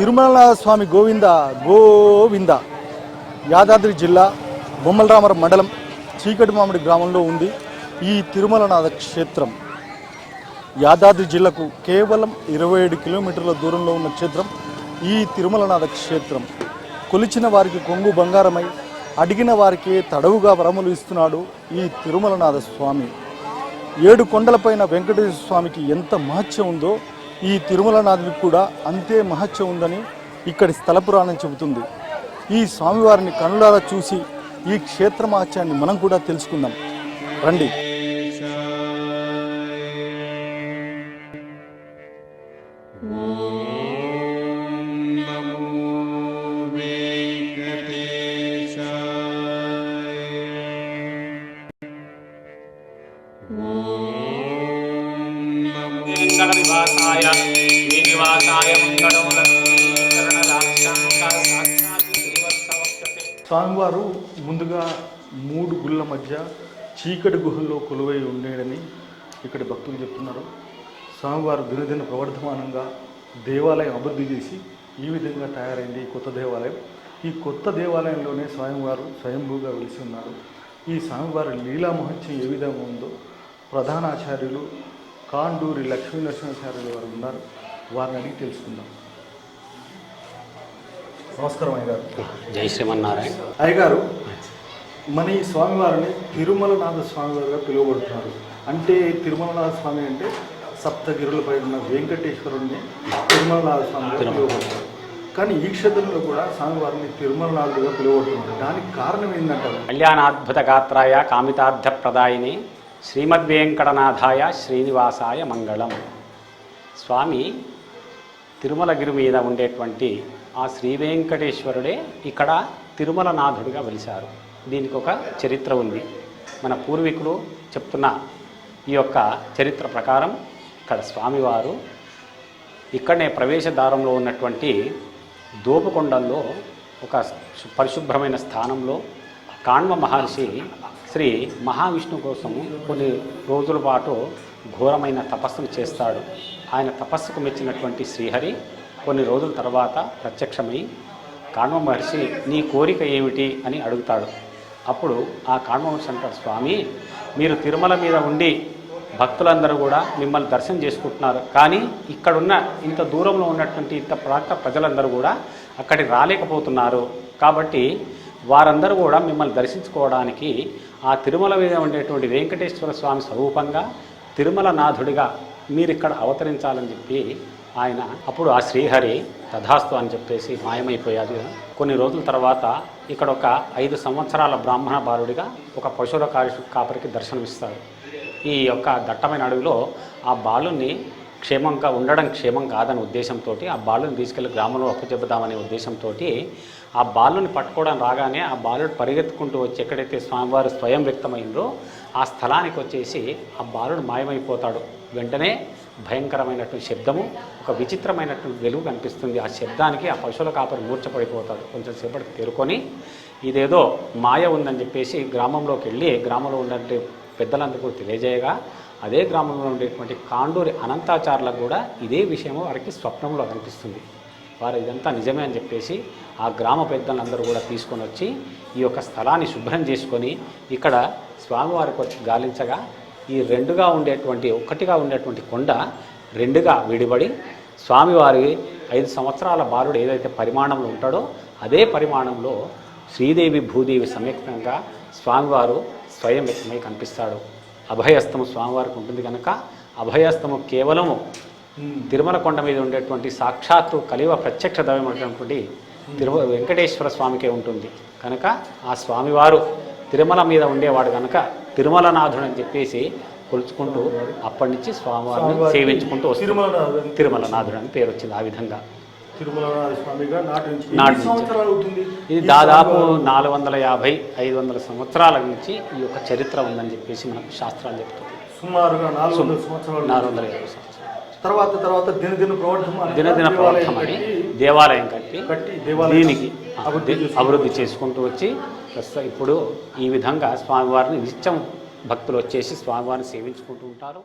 తిరుమల స్వామి గోవింద గోవింద. యాదాద్రి జిల్లా బొమ్మలరామరం మండలం చీకటి మామిడి గ్రామంలో ఉంది ఈ తిరుమలనాథ క్షేత్రం. యాదాద్రి జిల్లాకు కేవలం ఇరవై ఏడు కిలోమీటర్ల దూరంలో ఉన్న క్షేత్రం ఈ తిరుమలనాథ క్షేత్రం. కొలిచిన వారికి కొంగు బంగారమై అడిగిన వారికి తడవుగా వరములు ఇస్తున్నాడు ఈ తిరుమలనాథ స్వామి. ఏడు కొండలపైన వెంకటేశ్వర స్వామికి ఎంత మహత్యం ఉందో ఈ తిరుమలనాథుడికి కూడా అంతే మహత్యం ఉందని ఇక్కడి స్థల పురాణం చెబుతుంది. ఈ స్వామివారిని కనులారా చూసి ఈ క్షేత్ర మహత్యాన్ని మనం కూడా తెలుసుకుందాం. రండి. మంగళవివాసాయ శ్రీనివాసాయ స్వామివారు ముందుగా మూడు గుళ్ళ మధ్య చీకటి గుహల్లో కొలువై ఉండేడని ఇక్కడ భక్తులు చెప్తున్నారు. స్వామివారు దినదిన ప్రవర్ధమానంగా దేవాలయం అభివృద్ధి చేసి ఈ విధంగా తయారైంది ఈ కొత్త దేవాలయం. ఈ కొత్త దేవాలయంలోనే స్వామివారు స్వయంభూగా వెలిసి ఉన్నారు. ఈ స్వామివారి లీలా మహత్యం ఏ విధంగా ఉందో ప్రధాన ఆచార్యులు కాండూరి లక్ష్మీ నరసింహాచార్యులు వారు ఉన్నారు. వారిని అడిగి తెలుసుకుందాం. నమస్కారం అయ్యగారు. జై శ్రీమన్నారాయణ. అయ్యగారు మన ఈ స్వామివారిని తిరుమలనాథ స్వామివారిగా పిలువబడుతున్నారు. అంటే తిరుమలనాథ స్వామి అంటే సప్తగిరులపై ఉన్న వెంకటేశ్వరుణ్ణి తిరుమలనాథ స్వామిగా పిలువబడుతున్నారు. కానీ ఈ క్షేత్రంలో కూడా స్వామివారిని తిరుమలనాథుడిగా పిలువబడుతున్నారు. దానికి కారణం ఏంటంటారు కళ్యాణాద్భుత గాత్రాయ కామితార్థ ప్రదాయిని శ్రీమద్వేంకటనాథాయ శ్రీనివాసాయ మంగళం. స్వామి తిరుమలగిరి మీద ఉండేటువంటి ఆ శ్రీ వెంకటేశ్వరుడే ఇక్కడ తిరుమలనాథుడిగా వెలిశారు. దీనికి ఒక చరిత్ర ఉంది. మన పూర్వీకులు చెప్తున్న ఈ యొక్క చరిత్ర ప్రకారం ఇక్కడ స్వామివారు ఇక్కడనే ప్రవేశద్వారంలో ఉన్నటువంటి దోపుకొండంలో ఒక పరిశుభ్రమైన స్థానంలో కాణ్వ మహర్షి శ్రీ మహావిష్ణు కోసం కొన్ని రోజుల పాటు ఘోరమైన తపస్సును చేస్తాడు. ఆయన తపస్సుకు మెచ్చినటువంటి శ్రీహరి కొన్ని రోజుల తర్వాత ప్రత్యక్షమై కాణ్వ మహర్షి నీ కోరిక ఏమిటి? అని అడుగుతాడు. అప్పుడు ఆ కాణ్వ మహర్షి అంటాడు స్వామి మీరు తిరుమల మీద ఉండి భక్తులందరూ కూడా మిమ్మల్ని దర్శనం చేసుకుంటున్నారు. కానీ ఇక్కడున్న ఇంత దూరంలో ఉన్నటువంటి ఇంత ప్రాంత ప్రజలందరూ కూడా అక్కడికి రాలేకపోతున్నారు. కాబట్టి వారందరూ కూడా మిమ్మల్ని దర్శించుకోవడానికి ఆ తిరుమల మీద ఉండేటువంటి వెంకటేశ్వర స్వామి స్వరూపంగా తిరుమల నాథుడిగా మీరు ఇక్కడ అవతరించాలని చెప్పి ఆయన అప్పుడు ఆ శ్రీహరి తథాస్తు అని చెప్పేసి మాయమైపోయాడు కొన్ని రోజుల తర్వాత ఇక్కడ ఒక ఐదు సంవత్సరాల బ్రాహ్మణ బాలుడిగా ఒక పశువుల కాపరికి దర్శనమిస్తాడు ఈ యొక్క దట్టమైన అడవిలో ఆ బాలుని క్షేమంగా ఉండడం క్షేమం కాదనే ఉద్దేశంతో ఆ బాలుని తీసుకెళ్ళి గ్రామంలో అప్పచెబుదామనే ఉద్దేశంతో ఆ బాలుని పట్టుకోవడం రాగానే ఆ బాలుడు పరిగెత్తుకుంటూ వచ్చి ఎక్కడైతే స్వామివారు స్వయం వ్యక్తమైందో ఆ స్థలానికి వచ్చేసి ఆ బాలుడు మాయమైపోతాడు. వెంటనే భయంకరమైనటువంటి శబ్దము ఒక విచిత్రమైనటువంటి వెలుగు కనిపిస్తుంది. ఆ శబ్దానికి ఆ పశువుల కాపరి మూర్చపడిపోతాడు కొంచెం సేపటికి తేరుకొని ఇదేదో మాయ ఉందని చెప్పేసి గ్రామంలోకి వెళ్ళి గ్రామంలో ఉన్నటువంటి పెద్దలందరికీ తెలియజేయగా అదే గ్రామంలో ఉండేటువంటి కాండూరి అనంతాచార్యులకు కూడా ఇదే విషయము వారికి స్వప్నంలో కనిపిస్తుంది. వారు ఇదంతా నిజమే అని చెప్పేసి ఆ గ్రామ పెద్దలందరూ కూడా తీసుకొని వచ్చి ఈ యొక్క స్థలాన్ని శుభ్రం చేసుకొని ఇక్కడ స్వామివారికి వచ్చి గాలించగా ఈ రెండుగా ఉండేటువంటి ఒకటిగా ఉండేటువంటి కొండ రెండుగా విడిబడి స్వామివారి ఐదు సంవత్సరాల బాలుడు ఏదైతే పరిమాణంలో ఉంటాడో అదే పరిమాణంలో శ్రీదేవి భూదేవి సమేతంగా స్వామివారు స్వయం వ్యక్తమై కనిపిస్తాడు. అభయస్తము స్వామివారికి ఉంటుంది కనుక అభయస్తము కేవలము తిరుమల కొండ మీద ఉండేటువంటి సాక్షాత్తు కలివ ప్రత్యక్ష దైవమైనటువంటి తిరుమ వెంకటేశ్వర స్వామికే ఉంటుంది. కనుక ఆ స్వామివారు తిరుమల మీద ఉండేవాడు కనుక తిరుమలనాథుడు అని చెప్పేసి కొలుచుకుంటూ అప్పటి నుంచి స్వామివారిని సేవించుకుంటూ తిరుమలనాథ తిరుమలనాథుడు అని పేరు వచ్చింది ఆ విధంగా. ఇది దాదాపు నాలుగు వందల యాభై ఐదు వందల సంవత్సరాల నుంచి ఈ యొక్క చరిత్ర ఉందని చెప్పేసి మనకు శాస్త్రాలు చెప్తుంది. సుమారుగా నాలుగు వందల సంవత్సరాలు. నాలుగు వందల యాభై సంవత్సరాలు. తర్వాత తర్వాత దినదిన ప్రవర్ధమానంగా దినదిన ప్రవర్తమని కట్టి దేవాలయం కట్టి కట్టి దీనికి అభివృద్ధి చేసుకుంటూ వచ్చి ప్రస్తుతం ఇప్పుడు ఈ విధంగా స్వామివారిని నిత్యం భక్తులు వచ్చేసి స్వామివారిని సేవించుకుంటూ ఉంటారు.